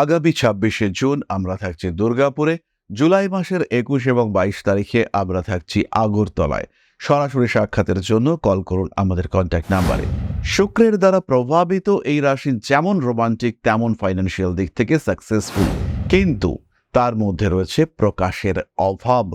আগামী ছাব্বিশে জুন আমরা থাকছি দুর্গাপুরে, জুলাই মাসের একুশ এবং বাইশ তারিখে আমরা থাকছি আগরতলায়। সরাসরি সাক্ষাতের জন্য কল করুন আমাদের কন্ট্যাক্ট নাম্বারে শুক্রের দ্বারা প্রভাবিত এই রাশি যেমন রোমান্টিক তেমন ফাইন্যান্সিয়াল দিক থেকে সাকসেসফুল কিন্তু তার মধ্যে রয়েছে প্রকাশের অভাব।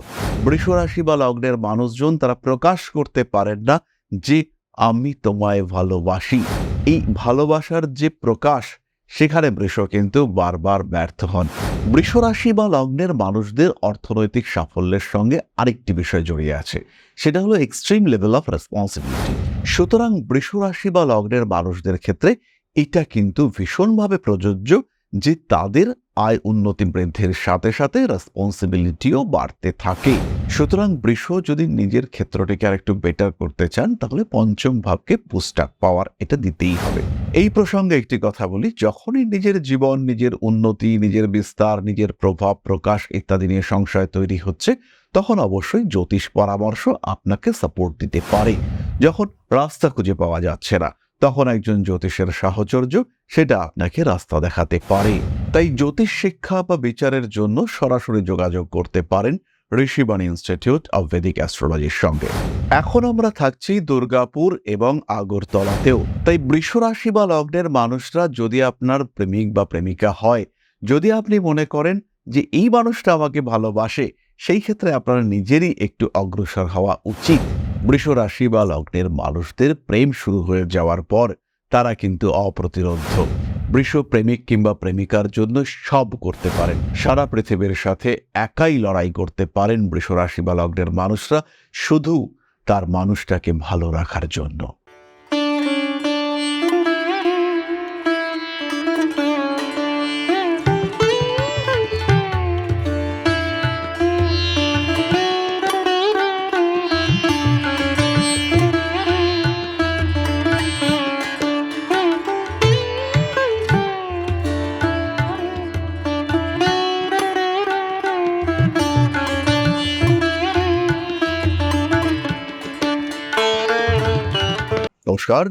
বৃষরাশি বা লগ্নের মানুষজন তারা প্রকাশ করতে পারেন না যে, আমি তোমায় ভালোবাসি। এই ভালোবাসার যে প্রকাশ সেখানে বৃষ কিন্তু বারবার ব্যর্থ হন। বৃষরাশি বা লগ্নের মানুষদের অর্থনৈতিক সাফল্যের সঙ্গে আরেকটি বিষয় জড়িয়ে আছে। সেটা হলো এক্সট্রিম লেভেল অফ রেসপন্সিবিলিটি সুতরাং বৃষ রাশি বা লগ্নের মানুষদের ক্ষেত্রে এটা কিন্তু ভীষণভাবে প্রযোজ্য যে তাদের আয় উন্নতি বৃদ্ধির সাথে সাথে রেসপন্সিবিলিটিও বাড়তে থাকে। সুতরাং বৃষ যদি নিজের ক্ষেত্রটিকে আর একটু বেটার করতে চান, তাহলে পঞ্চম ভাবকে বুস্ট পাওয়ার এটা দিতেই হবে। এই প্রসঙ্গে একটি কথা বলি, যখনই নিজের জীবন, নিজের উন্নতি, নিজের বিস্তার, নিজের প্রভাব, প্রকাশ ইত্যাদি নিয়ে সংশয় তৈরি হচ্ছে, তখন অবশ্যই জ্যোতিষ পরামর্শ আপনাকে সাপোর্ট দিতে পারে। যখন রাস্তা খুঁজে পাওয়া যাচ্ছে না, তখন একজন জ্যোতিষের সাহচর্য, সেটা আপনাকে রাস্তা দেখাতে পারে। তাই জ্যোতিষ শিক্ষা বা বিচারের জন্য সরাসরি যোগাযোগ করতে পারেন ঋষিবাণী ইনস্টিটিউট অব ভেদিক অ্যাস্ট্রোলজির সঙ্গে। এখন আমরা থাকছি দুর্গাপুর এবং আগরতলাতেও। তাই বৃষরাশি বা লগ্নের মানুষরা যদি আপনার প্রেমিক বা প্রেমিকা হয়, যদি আপনি মনে করেন যে এই মানুষটা আমাকে ভালোবাসে, সেই ক্ষেত্রে আপনার নিজেরই একটু অগ্রসর হওয়া উচিত। বৃষ রাশি বা লগ্নের মানুষদের প্রেম শুরু হয়ে যাওয়ার পর তারা কিন্তু অপ্রতিরোধ। বৃষ প্রেমিক কিংবা প্রেমিকার জন্য সব করতে পারেন। সারা পৃথিবীর সাথে একাই লড়াই করতে পারেন বৃষ রাশি বা লগ্নের মানুষরা। শুধু তার মানুষটাকে ভালো রাখার জন্য। নমস্কার।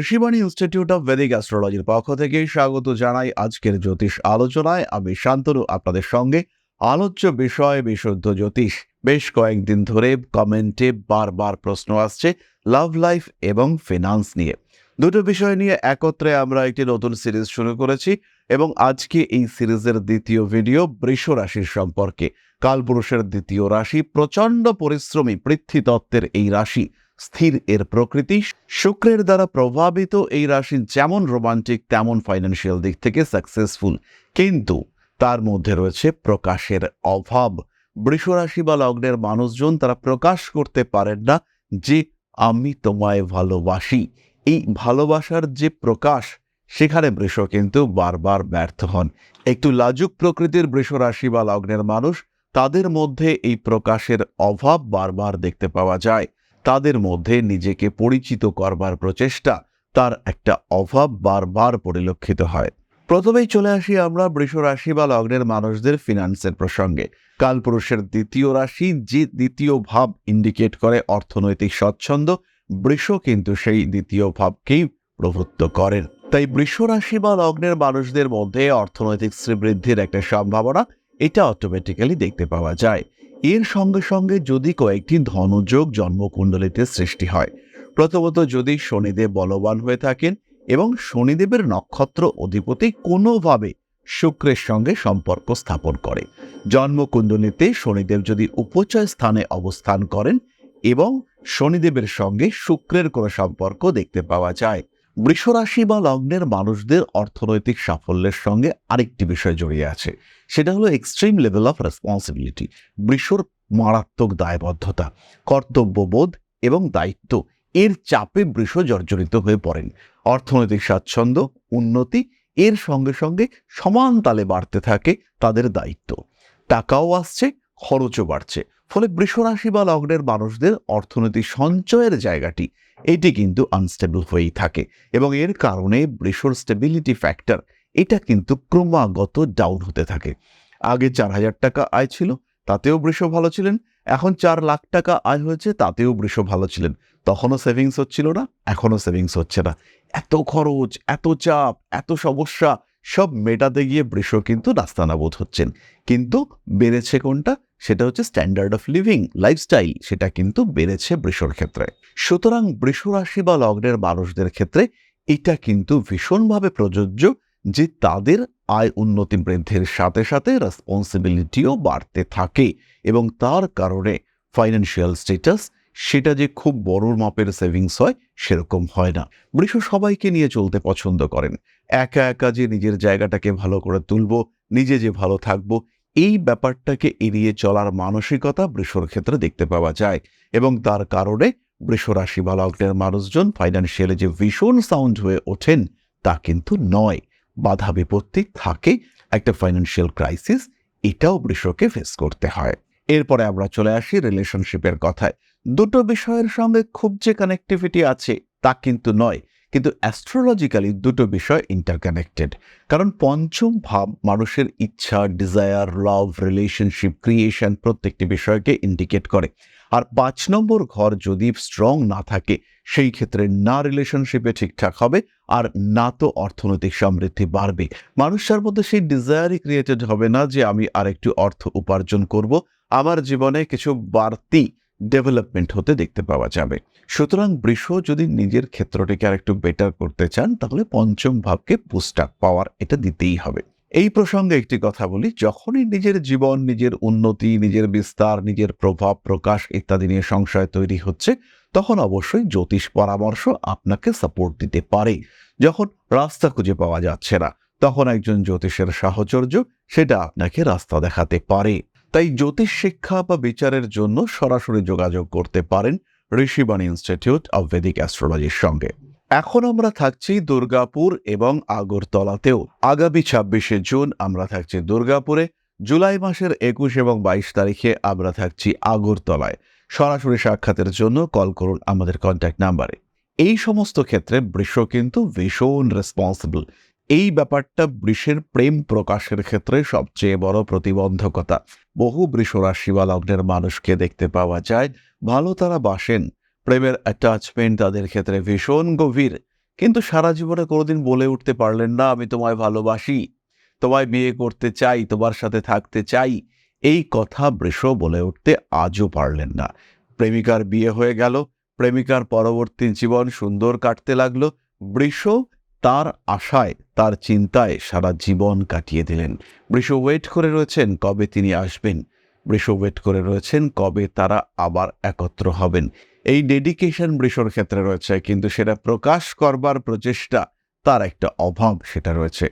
ঋষিবাণী ইনস্টিটিউট অফ ভেদিক অ্যাস্ট্রোলজির পক্ষ থেকে স্বাগত জানাই আজকের জ্যোতিষ আলোচনায়। আমি শান্তনু, আপনাদের সঙ্গে। আলোচ্য বিষয়, বিশুদ্ধ জ্যোতিষ। বেশ কয়েকদিন ধরে কমেন্টে বারবার প্রশ্ন আসছে লাভ লাইফ এবং ফিনান্স নিয়ে। দুটো বিষয় নিয়ে একত্রে আমরা একটি নতুন সিরিজ শুরু করেছি এবং আজকে এই সিরিজের দ্বিতীয় ভিডিও বৃষ রাশির সম্পর্কে। কালপুরুষের দ্বিতীয় রাশি প্রচণ্ড পরিশ্রমী পৃথ্বীতত্ত্বের এই রাশি। স্থির এর প্রকৃতি, শুক্রের দ্বারা প্রভাবিত এই রাশি যেমন রোমান্টিক, তেমন ফাইন্যান্সিয়াল দিক থেকে সাকসেসফুল কিন্তু তার মধ্যে রয়েছে প্রকাশের অভাব। বৃষরাশি বা লগ্নের মানুষজন তারা প্রকাশ করতে পারেন না যে, আমি তোমায় ভালোবাসি। এই ভালোবাসার যে প্রকাশ, সেখানে বৃষ কিন্তু বারবার ব্যর্থ হন। একটু লাজুক প্রকৃতির বৃষ রাশি বা লগ্নের মানুষ, তাদের মধ্যে এই প্রকাশের অভাব বারবার দেখতে পাওয়া যায়। তাদের মধ্যে নিজেকে পরিচিত করবার প্রচেষ্টা তার একটা অভাব বারবার পরিলক্ষিত হয়। প্রথমেই চলে আসি আমরা বৃষ রাশি বা লগ্নের মানুষদের ফিনান্সের প্রসঙ্গে। কালপুরুষের দ্বিতীয় রাশি যে দ্বিতীয় ভাব ইন্ডিকেট করে অর্থনৈতিক স্বচ্ছন্দ, বৃষ কিন্তু সেই দ্বিতীয় ভাবকেই প্রভুত্ব করেন। তাই বৃষ রাশি বা লগ্নের মানুষদের মধ্যে অর্থনৈতিক শ্রীবৃদ্ধির একটা সম্ভাবনা এটা অটোমেটিক্যালি দেখতে পাওয়া যায়। এর সঙ্গে সঙ্গে যদি কয়েকটি ধনযোগ জন্মকুণ্ডলিতে সৃষ্টি হয়, প্রথমত যদি শনিদেব বলবান হয়ে থাকেন এবং শনিদেবের নক্ষত্র অধিপতি কোনোভাবে শুক্রের সঙ্গে সম্পর্ক স্থাপন করে। জন্মকুণ্ডলিতে শনিদেব যদি উপচয় স্থানে অবস্থান করেন এবং শনিদেবের সঙ্গে শুক্রের কোনো সম্পর্ক দেখতে পাওয়া যায় বৃষরাশি বা লগ্নের মানুষদের অর্থনৈতিক সাফল্যের সঙ্গে আরেকটি বিষয় জড়িয়ে আছে। সেটা হলো এক্সট্রিম লেভেল অফ রেসপন্সিবিলিটি বৃষর মারাত্মক দায়বদ্ধতা, কর্তব্যবোধ এবং দায়িত্ব। এর চাপে বৃষ জর্জরিত হয়ে পড়েন। অর্থনৈতিক স্বাচ্ছন্দ্য, উন্নতি, এর সঙ্গে সঙ্গে সমান তালে বাড়তে থাকে তাদের দায়িত্ব। টাকাও আসছে, খরচও বাড়ছে। ফলে বৃষরাশি বা লগ্নের মানুষদের অর্থনৈতিক সঞ্চয়ের জায়গাটি, এটি কিন্তু আনস্টেবল হয়েই থাকে এবং এর কারণে বৃষর স্টেবিলিটি ফ্যাক্টর এটা কিন্তু ক্রমাগত ডাউন হতে থাকে। আগে চার হাজার টাকা আয় ছিল, তাতেও বৃষ ভালো ছিলেন, এখন চার লাখ টাকা আয় হয়েছে, তাতেও বৃষ ভালো ছিলেন। তখনও সেভিংস হচ্ছিল না, এখনও সেভিংস হচ্ছে না। এত খরচ, এত চাপ, এত সমস্যা, সব মেটাতে গিয়ে বৃষ কিন্তু নাস্তানাবোধ হচ্ছেন। কিন্তু বেড়েছে কোনটা? সেটা হচ্ছে স্ট্যান্ডার্ড অফ লিভিং লাইফস্টাইল সেটা কিন্তু বেড়েছে বৃষর ক্ষেত্রে। সুতরাং বৃষ রাশি বা লগ্নের মানুষদের ক্ষেত্রে এটা কিন্তু ভীষণভাবে প্রযোজ্য যে তাদের আয় উন্নতি বৃদ্ধির সাথে সাথে রেসপন্সিবিলিটিও বাড়তে থাকে এবং তার কারণে ফাইন্যান্সিয়াল স্ট্যাটাস সেটা যে খুব বড় মাপের সেভিংস হয় সেরকম হয় না। বৃষ সবাইকে নিয়ে চলতে পছন্দ করেন। একা একা যে নিজের জায়গাটাকে ভালো করে তুলব, নিজে যে ভালো থাকব এই ব্যাপারটাকে এড়িয়ে চলার মানসিকতা বৃষর ক্ষেত্রে দেখতে পাওয়া যায় এবং তার কারণে বৃষ রাশি বা লগ্নের মানুষজন ফাইন্যান্সিয়ালি যে ভীষণ সাউন্ড হয়ে ওঠেন তা কিন্তু নয়। বাধা বিপত্তি থাকে, একটা ফাইন্যান্সিয়াল ক্রাইসিস এটাও বৃষকে ফেস করতে হয়। এরপরে আমরা চলে আসি রিলেশনশিপের কথায়। দুটো বিষয়ের সঙ্গে খুব যে কানেক্টিভিটি আছে তা কিন্তু নয়। কিন্তু অ্যাস্ট্রোলজিক্যালি দুটো বিষয় ইন্টারকানেক্টেড কারণ পঞ্চম ভাব মানুষের ইচ্ছা ডিজায়ার লাভ রিলেশনশিপ ক্রিয়েশন প্রত্যেকটি বিষয়কে ইন্ডিকেট করে। আর পাঁচ নম্বর ঘর যদি স্ট্রং না থাকে, সেই ক্ষেত্রে না রিলেশনশিপে ঠিকঠাক হবে আর না তো অর্থনৈতিক সমৃদ্ধি বাড়বে। মানুষের মধ্যে সেই ডিজায়ারই ক্রিয়েটেড হবে না যে আমি আরেকটু অর্থ উপার্জন করব। আমার জীবনে কিছু বাড়তি ডেভেলপমেন্ট হতে দেখতে পাওয়া যাবে। সুতরাং বৃষ যদি নিজের ক্ষেত্রটিকে আর একটু বেটার করতে চান, তাহলে পঞ্চম ভাবকে আপ পাওয়ার এটা দিতেই হবে। এই প্রসঙ্গে একটি কথা বলি, যখনই নিজের জীবন, নিজের উন্নতি, নিজের বিস্তার, নিজের প্রভাব, প্রকাশ ইত্যাদি নিয়ে সংশয় তৈরি হচ্ছে, তখন অবশ্যই জ্যোতিষ পরামর্শ আপনাকে সাপোর্ট দিতে পারে। যখন রাস্তা খুঁজে পাওয়া যাচ্ছে না, তখন একজন জ্যোতিষের সাহচর্য, সেটা আপনাকে রাস্তা দেখাতে পারে। তাই জ্যোতিষ শিক্ষা বা বিচারের জন্য সরাসরি যোগাযোগ করতে পারেন ঋষিবাণী ইনস্টিটিউট অব ভেদিক অ্যাস্ট্রোলজির সঙ্গে। এখন আমরা থাকছি দুর্গাপুর এবং আগরতলাতেও। আগামী ছাব্বিশে জুন আমরা থাকছি দুর্গাপুরে, জুলাই মাসের একুশ এবং বাইশ তারিখে আমরা থাকছি আগরতলায়। সরাসরি সাক্ষাতের জন্য কল করুন আমাদের কন্ট্যাক্ট নাম্বারে এই সমস্ত ক্ষেত্রে বৃষ কিন্তু ভীষণ রেসপন্সিবল এই ব্যাপারটা বৃষের প্রেম প্রকাশের ক্ষেত্রে সবচেয়ে বড় প্রতিবন্ধকতা। বহু বৃষ রাশি বা লগ্নের মানুষকে দেখতে পাওয়া যায়, ভালো তারা বাসেন। প্রেমের অ্যাটাচমেন্ট তাদের ক্ষেত্রে ভীষণ গভীর। কিন্তু সারা জীবনে কোনোদিন বলে উঠতে পারলেন না, আমি তোমায় ভালোবাসি, তোমায় বিয়ে করতে চাই, তোমার সাথে থাকতে চাই। এই কথা বৃষ বলে উঠতে আজও পারলেন না। প্রেমিকার বিয়ে হয়ে গেল, প্রেমিকার পরবর্তী জীবন সুন্দর কাটতে লাগল। বৃষ তার আশায়, তার চিন্তায় সারা জীবন কাটিয়ে দিলেন। বৃষ ওয়েট করে রয়েছেন কবে তিনি আসবেন? বৃষ ওয়েট করে রয়েছেন কবে তারা আবার একত্র হবেন। এই ডেডিকেশন বৃষর ক্ষেত্রে রয়েছে, কিন্তু সেটা প্রকাশ করবার প্রচেষ্টা, তার একটা অভাব সেটা রয়েছে।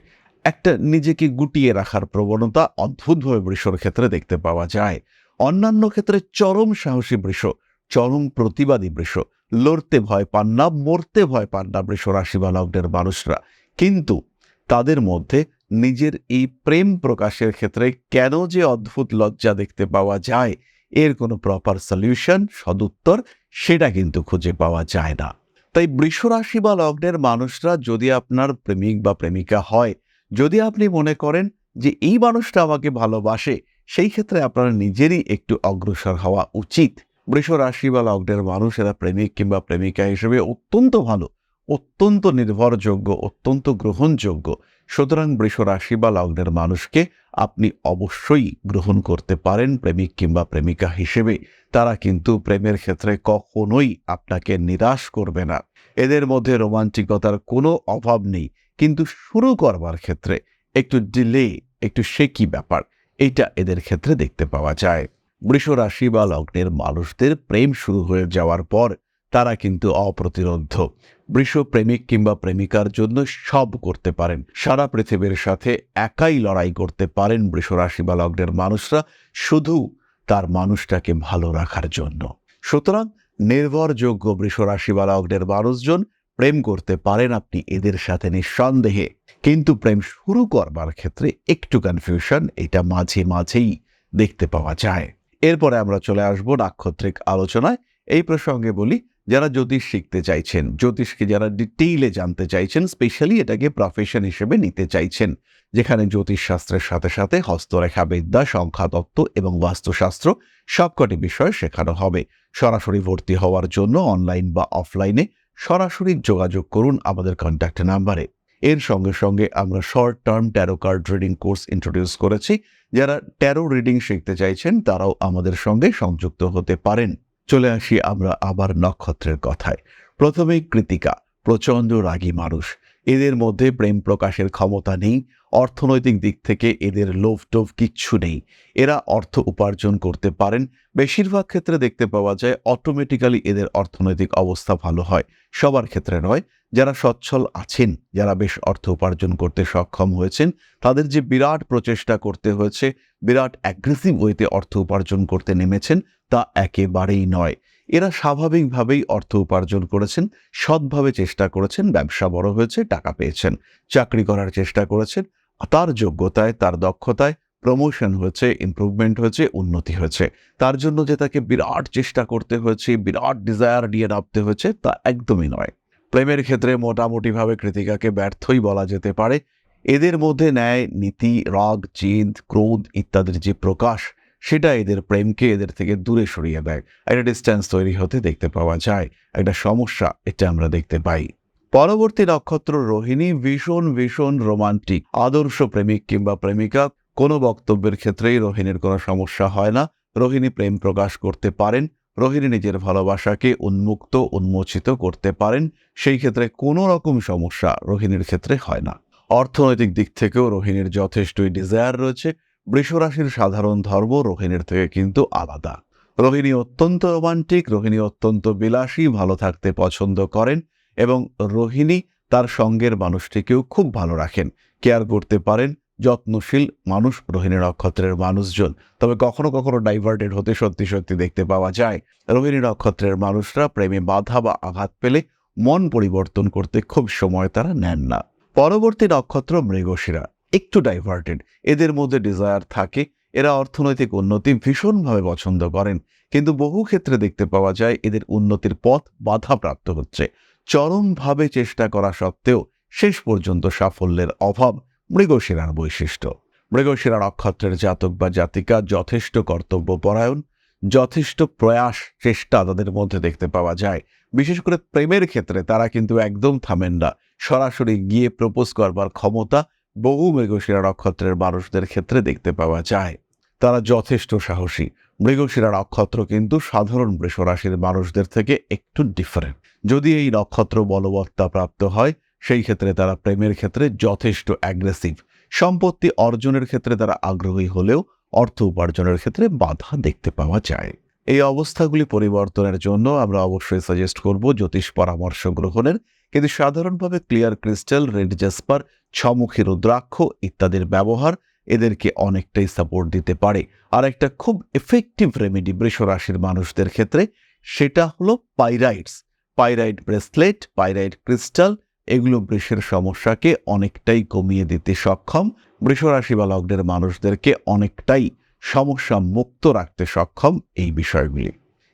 একটা নিজেকে গুটিয়ে রাখার প্রবণতা অদ্ভুতভাবে বৃষর ক্ষেত্রে দেখতে পাওয়া যায়। অন্যান্য ক্ষেত্রে চরম সাহসী বৃষ, চরম প্রতিবাদী বৃষ লড়তে ভয় পান না, মরতে ভয় পান না বৃষ রাশি বা লগ্নের মানুষরা। কিন্তু তাদের মধ্যে নিজের এই প্রেম প্রকাশের ক্ষেত্রে কেন যে অদ্ভুত লজ্জা দেখতে পাওয়া যায়, এর কোনো প্রপার সলিউশন সদুত্তর সেটা কিন্তু খুঁজে পাওয়া যায় না। তাই বৃষ রাশি বা লগ্নের মানুষরা যদি আপনার প্রেমিক বা প্রেমিকা হয়, যদি আপনি মনে করেন যে এই মানুষটা আমাকে ভালোবাসে, সেই ক্ষেত্রে আপনার নিজেরই একটু অগ্রসর হওয়া উচিত। বৃষ রাশি বা লগ্নের মানুষ এরা প্রেমিক কিংবা প্রেমিকা হিসেবে অত্যন্ত ভালো, অত্যন্ত নির্ভরযোগ্য, অত্যন্ত গ্রহণযোগ্য। সুতরাং বৃষ রাশি বা লগ্নের মানুষকে আপনি অবশ্যই গ্রহণ করতে পারেন প্রেমিক কিংবা প্রেমিকা হিসেবে। তারা কিন্তু প্রেমের ক্ষেত্রে কখনোই আপনাকে নিরাশ করবে না। এদের মধ্যে রোমান্টিকতার কোনো অভাব নেই। কিন্তু শুরু করবার ক্ষেত্রে একটু ডিলে, একটু শেকি ব্যাপার এটা এদের ক্ষেত্রে দেখতে পাওয়া যায়। বৃষ রাশি বা লগ্নের মানুষদের প্রেম শুরু হয়ে যাওয়ার পর তারা কিন্তু অপ্রতিরোধ। বৃষ প্রেমিক কিংবা প্রেমিকার জন্য সব করতে পারেন। সারা পৃথিবীর সাথে একাই লড়াই করতে পারেন বৃষ রাশি বা লগ্নের মানুষরা শুধু তার মানুষটাকে ভালো রাখার জন্য। সুতরাং নির্ভরযোগ্য বৃষ রাশি বা লগ্নের মানুষজন প্রেম করতে পারেন আপনি এদের সাথে নিঃসন্দেহে। কিন্তু প্রেম শুরু করবার ক্ষেত্রে একটু কনফিউশন এটা মাঝে মাঝেই দেখতে পাওয়া যায়। এরপরে আমরা চলে আসব নাক্ষত্রিক আলোচনায়। এই প্রসঙ্গে বলি, যারা জ্যোতিষ শিখতে চাইছেন, জ্যোতিষকে যারা ডিটেইলে জানতে চাইছেন, স্পেশালি এটাকে প্রফেশন হিসেবে নিতে চাইছেন, যেখানে জ্যোতিষ শাস্ত্রের সাথে সাথে হস্তরেখা বিদ্যা সংখ্যাতত্ত্ব এবং বাস্তুশাস্ত্র সবকটি বিষয় শেখানো হবে। সরাসরি ভর্তি হওয়ার জন্য অনলাইন বা অফলাইনে সরাসরি যোগাযোগ করুন আমাদের কন্ট্যাক্ট নাম্বারে এর সঙ্গে সঙ্গে আমরা short term tarot card reading course introduce করেছি। যারা ট্যারো রিডিং শিখতে চাইছেন, তারাও আমাদের সঙ্গে সংযুক্ত হতে পারেন। চলে আসি আমরা আবার নক্ষত্রের কথায়। প্রথমেই কৃতিকা, প্রচণ্ড রাগী মানুষ। এদের মধ্যে প্রেম প্রকাশের ক্ষমতা নেই অর্থনৈতিক দিক থেকে এদের লোভ টোভ কিচ্ছু নেই। এরা অর্থ উপার্জন করতে পারেন। বেশিরভাগ ক্ষেত্রে দেখতে পাওয়া যায় অটোমেটিক্যালি এদের অর্থনৈতিক অবস্থা ভালো হয়। সবার ক্ষেত্রে নয়। যারা সচ্ছল আছেন, যারা বেশ অর্থ উপার্জন করতে সক্ষম হয়েছেন, তাদের যে বিরাট প্রচেষ্টা করতে হয়েছে, বিরাট অ্যাগ্রেসিভ ওয়েতে অর্থ উপার্জন করতে নেমেছেন, তা একেবারেই নয়। এরা স্বাভাবিকভাবেই অর্থ উপার্জন করেছেন, সৎভাবে চেষ্টা করেছেন, ব্যবসা বড় হয়েছে, টাকা পেয়েছেন, চাকরি করার চেষ্টা করেছেন তার যোগ্যতায়, তার দক্ষতায় প্রমোশন হয়েছে ইমপ্রুভমেন্ট হয়েছে, উন্নতি হয়েছে। তার জন্য যে তাকে বিরাট চেষ্টা করতে হয়েছে, বিরাট ডিজায়ার নিয়ে নামতে হয়েছে, তা একদমই নয়। প্রেমের ক্ষেত্রে মোটামুটিভাবে কৃতিকাকে ব্যর্থই বলা যেতে পারে। এদের মধ্যে ন্যায়, নীতি, রাগ, জিদ, ক্রোধ ইত্যাদির যে প্রকাশ, সেটা এদের প্রেমকে এদের থেকে দূরে সরিয়ে দেয়। একটা ডিস্ট্যান্স তৈরি হতে দেখতে পাওয়া যায়। একটা সমস্যা, এটা আমরা দেখতে পাই। পরবর্তী নক্ষত্র রোহিণী ভীষণ ভীষণ রোমান্টিক, আদর্শ প্রেমিক কিংবা প্রেমিকা। কোনো বক্তব্যের ক্ষেত্রেই রোহিণীর কোনো সমস্যা হয় না। রোহিণী প্রেম প্রকাশ করতে পারেন। রোহিণী নিজের ভালোবাসাকে উন্মুক্ত, উন্মোচিত করতে পারেন। সেই ক্ষেত্রে কোনো রকম সমস্যা রোহিণীর ক্ষেত্রে হয় না। অর্থনৈতিক দিক থেকেও রোহিণীর যথেষ্টই ডিজায়ার রয়েছে। বৃষরাশির সাধারণ ধর্ম রোহিণীর থেকে কিন্তু আলাদা। রোহিণী অত্যন্ত রোমান্টিক, রোহিণী অত্যন্ত বিলাসী, ভালো থাকতে পছন্দ করেন। এবং রোহিণী তার সঙ্গের মানুষটিকেও খুব ভালো রাখেন। কেয়ার করতে পারেন, যত্নশীল মানুষ রোহিণী নক্ষত্রের মানুষজন। তবে কখনো কখনো ডাইভার্টেড হতে সত্যি সত্যি দেখতে পাওয়া যায়। রোহিণী নক্ষত্রের মানুষরা প্রেমে বাধা বা আঘাত পেলে মন পরিবর্তন করতে খুব সময় তারা নেন না। পরবর্তী নক্ষত্র মৃগশিরা, একটু ডাইভার্টেড এদের মধ্যে ডিজায়ার থাকে, এরা অর্থনৈতিক উন্নতি ভীষণভাবে পছন্দ করেন। কিন্তু বহু ক্ষেত্রে দেখতে পাওয়া যায়, এদের উন্নতির পথ বাধাপ্রাপ্ত হচ্ছে। চরমভাবে চেষ্টা করা সত্ত্বেও শেষ পর্যন্ত সাফল্যের অভাব মৃগশিরার বৈশিষ্ট্য। মৃগশিরা নক্ষত্রের জাতক বা জাতিকা, যথেষ্ট কর্তব্যপরায়ণ, যথেষ্ট প্রয়াস, চেষ্টা তাদের মধ্যে দেখতে পাওয়া যায়। বিশেষ করে প্রেমের ক্ষেত্রে তারা কিন্তু একদম থামেন না। সরাসরি গিয়ে প্রপোজ করবার ক্ষমতা বহু মৃগশিরা নক্ষত্রের মানুষদের ক্ষেত্রে দেখতে পাওয়া যায়। তারা যথেষ্ট সাহসী। মৃগশিরা নক্ষত্র কিন্তু সাধারণ বৃষরাশির মানুষদের থেকে একটু ডিফারেন্ট যদি এই নক্ষত্র বলবত্তা প্রাপ্ত হয়, সেই ক্ষেত্রে তারা প্রেমের ক্ষেত্রে যথেষ্ট অ্যাগ্রেসিভ সম্পত্তি অর্জনের ক্ষেত্রে তারা আগ্রহী হলেও অর্থ উপার্জনের ক্ষেত্রে বাধা দেখতে পাওয়া যায়। এই অবস্থাগুলি পরিবর্তনের জন্য আমরা অবশ্যই সাজেস্ট করব জ্যোতিষ পরামর্শ গ্রহণের। কিন্তু সাধারণভাবে ক্লিয়ার ক্রিস্টাল রেড জাসপার ছমুখী রুদ্রাক্ষ ইত্যাদির ব্যবহার এদেরকে অনেকটাই সাপোর্ট দিতে পারে। আর একটা খুব এফেক্টিভ রেমেডি বৃষ রাশির মানুষদের ক্ষেত্রে সেটা হলো pyrites pyrite bracelet pyrite crystal এগুলো বৃষের সমস্যাকে অনেকটাই কমিয়ে দিতে সক্ষম। বৃষরাশি বা লগ্নের মানুষদেরকে অনেকটাই সমস্যা মুক্ত রাখতে সক্ষম এই বিষয়গুলি।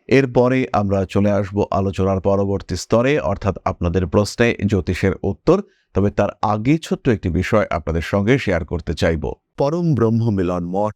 এরপরে আমরা চলে আসব আলোচনার পরবর্তী স্তরে, অর্থাৎ আপনাদের প্রশ্নে জ্যোতিষের উত্তর। তবে তার আগে ছোট্ট একটি বিষয় আপনাদের সঙ্গে শেয়ার করতে চাইব। পরম ব্রহ্ম মিলন মঠ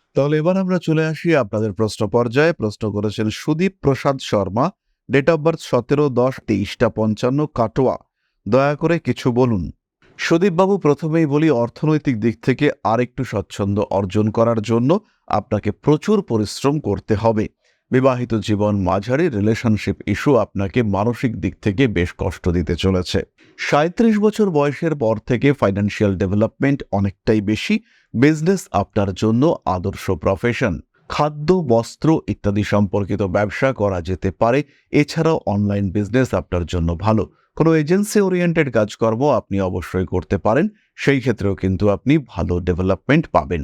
তাহলে এবার আমরা চলে আসি আপনাদের প্রশ্ন পর্যায়ে। প্রশ্ন করেছেন Sudip Prasad Sharma date of birth সতেরো দশ তেইশটা পঞ্চান্ন কাটোয়া। দয়া করে কিছু বলুন। সুদীপবাবু প্রথমেই বলি অর্থনৈতিক দিক থেকে আরেকটু স্বচ্ছন্দ অর্জন করার জন্য আপনাকে প্রচুর পরিশ্রম করতে হবে। বিবাহিত জীবন মাঝারি রিলেশনশিপ ইস্যু আপনাকে মানসিক দিক থেকে বেশ কষ্ট দিতে চলেছে। সাঁত্রিশ বছর বয়সের পর থেকে ফাইন্যান্সিয়াল ডেভেলপমেন্ট অনেকটাই বেশি বিজনেস আপনার জন্য আদর্শ প্রফেশন খাদ্য, বস্ত্র ইত্যাদি সম্পর্কিত ব্যবসা করা যেতে পারে, এছাড়াও অনলাইন বিজনেস আপনার জন্য ভালো। কোনো এজেন্সি ওরিয়েন্টেড কাজকর্ম আপনি অবশ্যই করতে পারেন, সেই ক্ষেত্রেও কিন্তু আপনি ভালো ডেভেলপমেন্ট পাবেন।